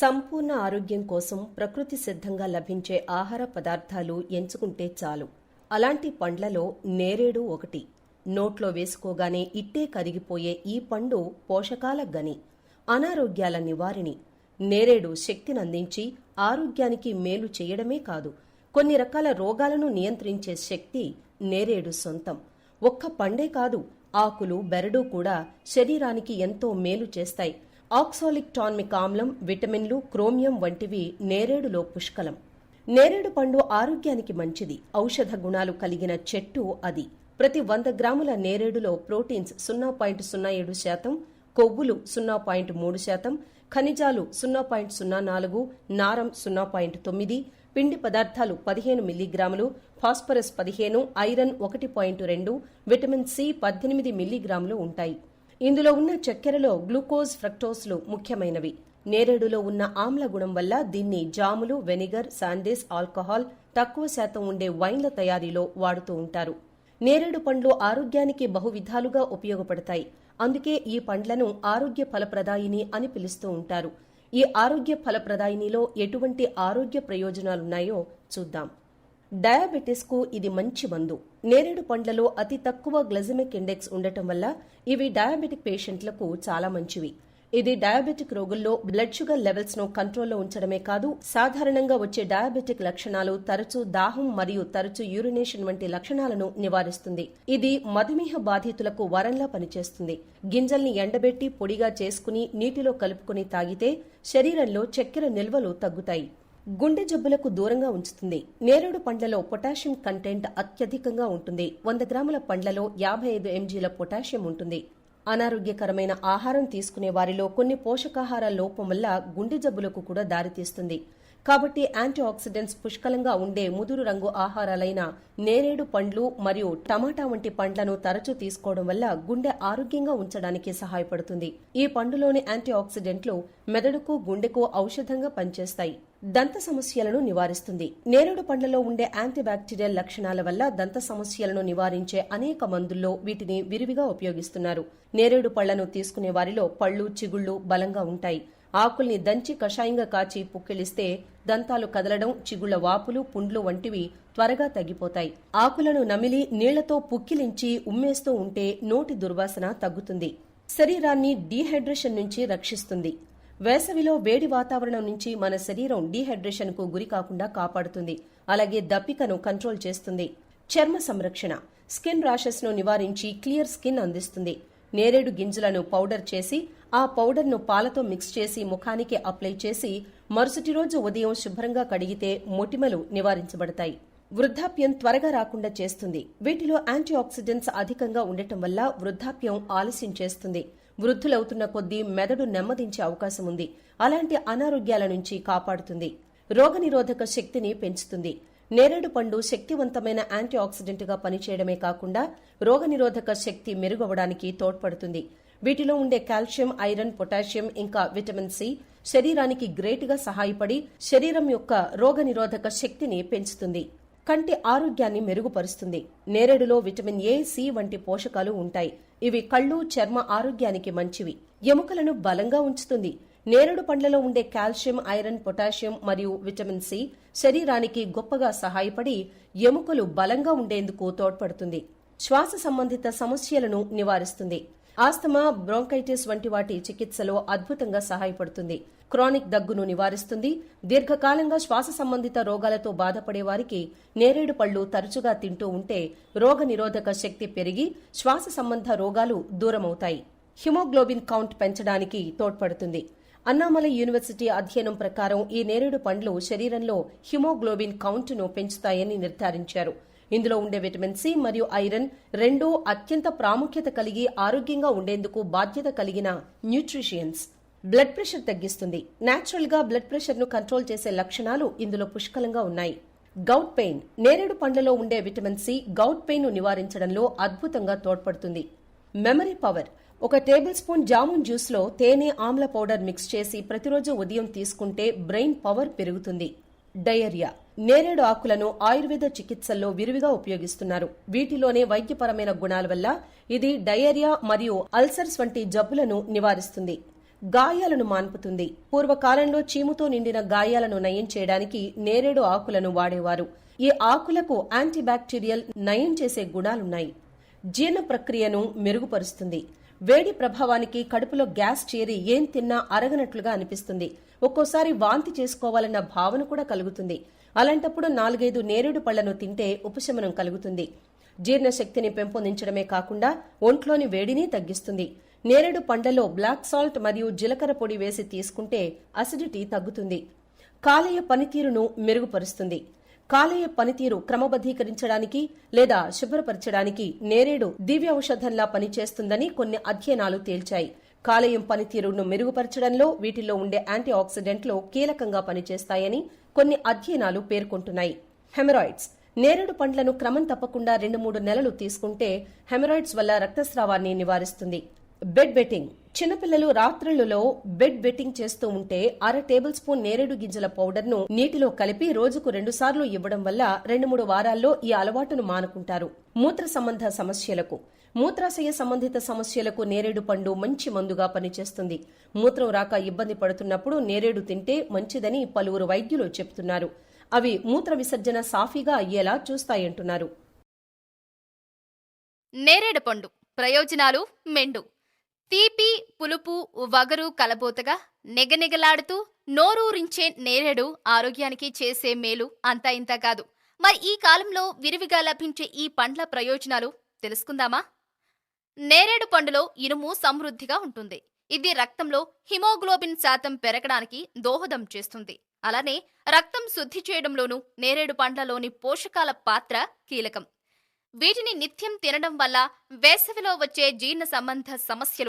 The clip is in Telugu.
సంపూర్ణ ఆరోగ్యం కోసం ప్రకృతి సిద్ధంగా లభించే ఆహార పదార్థాలు ఎంచుకుంటే చాలు. అలాంటి పండ్లలో నేరేడు ఒకటి. నోట్లో వేసుకోగానే ఇట్టే కరిగిపోయే ఈ పండు పోషకాల గని. అనారోగ్యాల నివారిణి. నేరేడు శక్తినందించి ఆరోగ్యానికి మేలు చేయడమే కాదు కొన్ని రకాల రోగాలను నియంత్రించే శక్తి నేరేడు సొంతం. ఒక్క పండే కాదు ఆకులు బెరడు కూడా శరీరానికి ఎంతో మేలు చేస్తాయి. ఆక్సాలిక్ టాన్మిక్ ఆమ్లం విటమిన్లు క్రోమియం వంటివి నేరేడులో పుష్కలం. నేరేడు పండు ఆరోగ్యానికి మంచిది. ఔషధ గుణాలు కలిగిన చెట్టు అది. ప్రతి వంద గ్రాముల నేరేడులో ప్రోటీన్స్ సున్నా పాయింట్ సున్నా ఏడు శాతం కొవ్వులు సున్నా పాయింట్ మూడు శాతం ఖనిజాలు సున్నా పాయింట్ సున్నా నాలుగు నారం సున్నా పాయింట్ తొమ్మిది పిండి పదార్థాలు పదిహేను మిల్లీగ్రాములు ఫాస్ఫరస్ పదిహేను ఐరన్ ఒకటి పాయింట్ రెండు విటమిన్ సి పద్దెనిమిది మిల్లీగ్రాములు ఉంటాయి. ఇందులో ఉన్న చక్కెరలో గ్లూకోజ్ ఫ్రక్టోస్లు ముఖ్యమైనవి. నేరేడులో ఉన్న ఆమ్ల గుణం వల్ల దీన్ని జాములు వెనిగర్ శాండేస్ ఆల్కహాల్ తక్కువ శాతం ఉండే వైన్ల తయారీలో వాడుతూ ఉంటారు. నేరేడు పండ్లు ఆరోగ్యానికి బహువిధాలుగా ఉపయోగపడతాయి. అందుకే ఈ పండ్లను ఆరోగ్య ఫలప్రదాయిని అని పిలుస్తూ ఉంటారు. ఈ ఆరోగ్య ఫలప్రదాయినిలో ఎటువంటి ఆరోగ్య ప్రయోజనాలున్నాయో చూద్దాం. డయాబెటిస్కు ఇది మంచి మందు. నేరేడు పండ్లలో అతి తక్కువ గ్లైజమిక్ ఇండెక్స్ ఉండటం వల్ల ఇవి డయాబెటిక్ పేషెంట్లకు చాలా మంచివి. ఇది డయాబెటిక్ రోగుల్లో బ్లడ్ షుగర్ లెవెల్స్ను కంట్రోల్లో ఉంచడమే కాదు సాధారణంగా వచ్చే డయాబెటిక్ లక్షణాలు తరచూ దాహం మరియు తరచూ యూరినేషన్ వంటి లక్షణాలను నివారిస్తుంది. ఇది మధుమేహ బాధితులకు వరంలా పనిచేస్తుంది. గింజల్ని ఎండబెట్టి పొడిగా చేసుకుని నీటిలో కలుపుకుని తాగితే శరీరంలో చక్కెర నిల్వలు తగ్గుతాయి. గుండె జబ్బులకు దూరంగా ఉంచుతుంది. నేరేడు పండ్లలో పొటాషియం కంటెంట్ అత్యధికంగా ఉంటుంది. వంద గ్రాముల పండ్లలో యాభై ఐదు ఎంజీల పొటాషియం ఉంటుంది. అనారోగ్యకరమైన ఆహారం తీసుకునే వారిలో కొన్ని పోషకాహార లోపం వల్ల గుండె జబ్బులకు కూడా దారితీస్తుంది కాబట్టి యాంటీ ఆక్సిడెంట్స్ పుష్కలంగా ఉండే ముదురు రంగు ఆహారాలైన నేరేడు పండ్లు మరియు టమాటా వంటి పండ్లను తరచూ తీసుకోవడం వల్ల గుండె ఆరోగ్యంగా ఉంచడానికి సహాయపడుతుంది. ఈ పండులోని యాంటీ ఆక్సిడెంట్లు మెదడుకు గుండెకు ఔషధంగా పనిచేస్తాయి. దంత సమస్యలను నివారిస్తుంది. నేరేడు పండ్లలో ఉండే యాంటీబ్యాక్టీరియల్ లక్షణాల వల్ల దంత సమస్యలను నివారించే అనేక మందుల్లో వీటిని విరివిగా ఉపయోగిస్తున్నారు. నేరేడు పళ్ళను తీసుకునే వారిలో పళ్ళు చిగుళ్ళు బలంగా ఉంటాయి. ఆకుల్ని దంచి కషాయంగా కాచి పుక్కిలిస్తే దంతాలు కదలడం చిగుళ్ళ వాపులు పుండ్లు వంటివి త్వరగా తగ్గిపోతాయి. ఆకులను నమిలి నీళ్ళతో పుక్కిలించి ఉమ్మేస్తూ ఉంటే నోటి దుర్వాసన తగ్గుతుంది. శరీరాన్ని డీహైడ్రేషన్ నుంచి రక్షిస్తుంది. వేసవిలో వేడి వాతావరణం నుంచి మన శరీరం డీహైడ్రేషన్కు గురి కాకుండా కాపాడుతుంది. అలాగే దప్పికను కంట్రోల్ చేస్తుంది. చర్మ సంరక్షణ. స్కిన్ ర్యాషెస్ను నివారించి క్లియర్ స్కిన్ అందిస్తుంది. నేరేడు గింజలను పౌడర్ చేసి ఆ పౌడర్ను పాలతో మిక్స్ చేసి ముఖానికి అప్లై చేసి మరుసటి రోజు ఉదయం శుభ్రంగా కడిగితే మొటిమలు నివారించబడతాయి. వృద్ధాప్యం త్వరగా రాకుండా చేస్తుంది. వీటిలో యాంటీ ఆక్సిడెంట్స్ అధికంగా ఉండటం వల్ల వృద్ధాప్యం ఆలస్యం చేస్తుంది. వృద్ధులవుతున్న కొద్దీ మెదడు నెమ్మదించే అవకాశం ఉంది. అలాంటి అనారోగ్యాల నుంచి కాపాడుతుంది. రోగనిరోధక శక్తిని పెంచుతుంది. నేరేడు పండు శక్తివంతమైన యాంటీ ఆక్సిడెంట్గా పనిచేయడమే కాకుండా రోగనిరోధక శక్తి మెరుగవడానికి తోడ్పడుతుంది. వీటిలో ఉండే కాల్షియం ఐరన్ పొటాషియం ఇంకా విటమిన్ సి శరీరానికి గ్రేట్గా సహాయపడి శరీరం యొక్క రోగనిరోధక శక్తిని పెంచుతుంది. కంటి ఆరోగ్యాన్ని మెరుగుపరుస్తుంది. నేరేడులో విటమిన్ ఏ సి వంటి పోషకాలు ఉంటాయి. ఇవి కళ్ళు చర్మ ఆరోగ్యానికి మంచివి. ఎముకలను బలంగా ఉంచుతుంది. నేరేడు పండ్లలో ఉండే కాల్షియం ఐరన్ పొటాషియం మరియు విటమిన్ సి శరీరానికి గొప్పగా సహాయపడి ఎముకలు బలంగా ఉండేందుకు తోడ్పడుతుంది. శ్వాస సంబంధిత సమస్యలను నివారిస్తుంది. ఆస్తమా బ్రోంకైటిస్ వంటి వాటి చికిత్సలో అద్భుతంగా సహాయపడుతుంది. క్రానిక్ దగ్గును నివారిస్తుంది. దీర్ఘకాలంగా శ్వాస సంబంధిత రోగాలతో బాధపడే వారికి నేరేడు పళ్ళు తరచుగా తింటూ ఉంటే రోగ నిరోధక శక్తి పెరిగి శ్వాస సంబంధ రోగాలు దూరమవుతాయి. హిమోగ్లోబిన్ కౌంట్ పెంచడానికి తోడ్పడుతుంది. అన్నామలై యూనివర్సిటీ అధ్యయనం ప్రకారం ఈ నేరేడు పండ్లు శరీరంలో హిమోగ్లోబిన్ కౌంట్ను పెంచుతాయని నిర్ధారించారు. ఇందులో ఉండే విటమిన్ సి మరియు ఐరన్ రెండూ అత్యంత ప్రాముఖ్యత కలిగి ఆరోగ్యంగా ఉండేందుకు బాధ్యత కలిగిన న్యూట్రిషియన్స్. బ్లడ్ ప్రెషర్ తగ్గిస్తుంది. నేచురల్గా బ్లడ్ ప్రెషర్ను కంట్రోల్ చేసే లక్షణాలు ఇందులో పుష్కలంగా ఉన్నాయి. గౌట్ పెయిన్ నేరేడు పండ్లలో ఉండే విటమిన్ సి గౌట్ పెయిన్ను నివారించడంలో అద్భుతంగా తోడ్పడుతుంది. మెమరీ పవర్ ఒక టేబుల్ స్పూన్ జామున్ జ్యూస్లో తేనె ఆమ్ల పౌడర్ మిక్స్ చేసి ప్రతిరోజు ఉదయం తీసుకుంటే బ్రెయిన్ పవర్ పెరుగుతుంది. డయేరియా నేరేడు ఆకులను ఆయుర్వేద చికిత్సల్లో విరివిగా ఉపయోగిస్తున్నారు. వీటిలోనే వైద్యపరమైన గుణాల వల్ల ఇది డయేరియా మరియు అల్సర్స్ వంటి జబ్బులను నివారిస్తుంది. గాయాలను మాన్పుతుంది. పూర్వకాలంలో చీముతో నిండిన గాయాలను నయం చేయడానికి నేరేడు ఆకులను వాడేవారు. ఈ ఆకులకు యాంటీబాక్టీరియల్ నయం చేసే గుణాలున్నాయి. జీర్ణ ప్రక్రియను మెరుగుపరుస్తుంది. వేడి ప్రభావానికి కడుపులో గ్యాస్ చేరి ఏం తిన్నా అరగనట్లుగా అనిపిస్తుంది. ఒక్కోసారి వాంతి చేసుకోవాలన్న భావన కూడా కలుగుతుంది. అలాంటప్పుడు నాలుగైదు నేరేడు పళ్ళను తింటే ఉపశమనం కలుగుతుంది. జీర్ణశక్తిని పెంపొందించడమే కాకుండా ఒంట్లోని వేడిని తగ్గిస్తుంది. నేరేడు పండ్లలో బ్లాక్ సాల్ట్ మరియు జీలకర్ర పొడి వేసి తీసుకుంటే అసిడిటీ తగ్గుతుంది. కాలేయ పనితీరును మెరుగుపరుస్తుంది. కాలేయ పనితీరు క్రమబద్ధీకరించడానికి లేదా శుభ్రపరచడానికి నేరేడు దివ్య ఔషధంలా పనిచేస్తుందని కొన్ని అధ్యయనాలు తేల్చాయి. కాలేయం పనితీరును మెరుగుపరచడంలో వీటిలో ఉండే యాంటీ ఆక్సిడెంట్లు కీలకంగా పనిచేస్తాయని కొన్ని అధ్యయనాలు పేర్కొంటున్నాయి. హెమరాయిడ్స్. నేరేడు పండ్లను క్రమం తప్పకుండా రెండు మూడు నెలలు తీసుకుంటే హెమరాయిడ్స్ వల్ల రక్తస్రావాన్ని నివారిస్తుంది. Bed wetting. చిన్నపిల్లలు రాత్రులలో బెడ్ బెట్టింగ్ చేస్తూ ఉంటే అర టేబుల్ స్పూన్ నేరేడు గింజల పౌడర్ను నీటిలో కలిపి రోజుకు రెండు సార్లు ఇవ్వడం వల్ల రెండు మూడు వారాల్లో ఈ అలవాటును మానుకుంటారు. మూత్ర సంబంధ సమస్యలకు. మూత్రాశయ సంబంధిత సమస్యలకు నేరేడు పండు మంచి మందుగా పనిచేస్తుంది. మూత్రం రాక ఇబ్బంది పడుతున్నప్పుడు నేరేడు తింటే మంచిదని పలువురు వైద్యులు చెబుతున్నారు. అవి మూత్ర విసర్జన సాఫీగా అయ్యేలా చూస్తాయంటున్నారు. నేరేడు పండు. ప్రయోజనాలు మెండు. తీపి పులుపు వగరు కలబోతగా నెగనెగలాడుతూ నోరూరించే నేరేడు ఆరోగ్యానికి చేసే మేలు అంతా ఇంత కాదు. మరి ఈ కాలంలో విరివిగా లభించే ఈ పండ్ల ప్రయోజనాలు తెలుసుకుందామా? నేరేడు పండులో ఇనుము సమృద్ధిగా ఉంటుంది. ఇది రక్తంలో హిమోగ్లోబిన్ శాతం పెరగడానికి దోహదం చేస్తుంది. అలానే రక్తం శుద్ధి చేయడంలోనూ నేరేడు పండ్లలోని పోషకాల పాత్ర కీలకం. వీటిని నిత్యం తినడం వల్ల వేసవిలో వచ్చే జీర్ణ సంబంధ సమస్యలు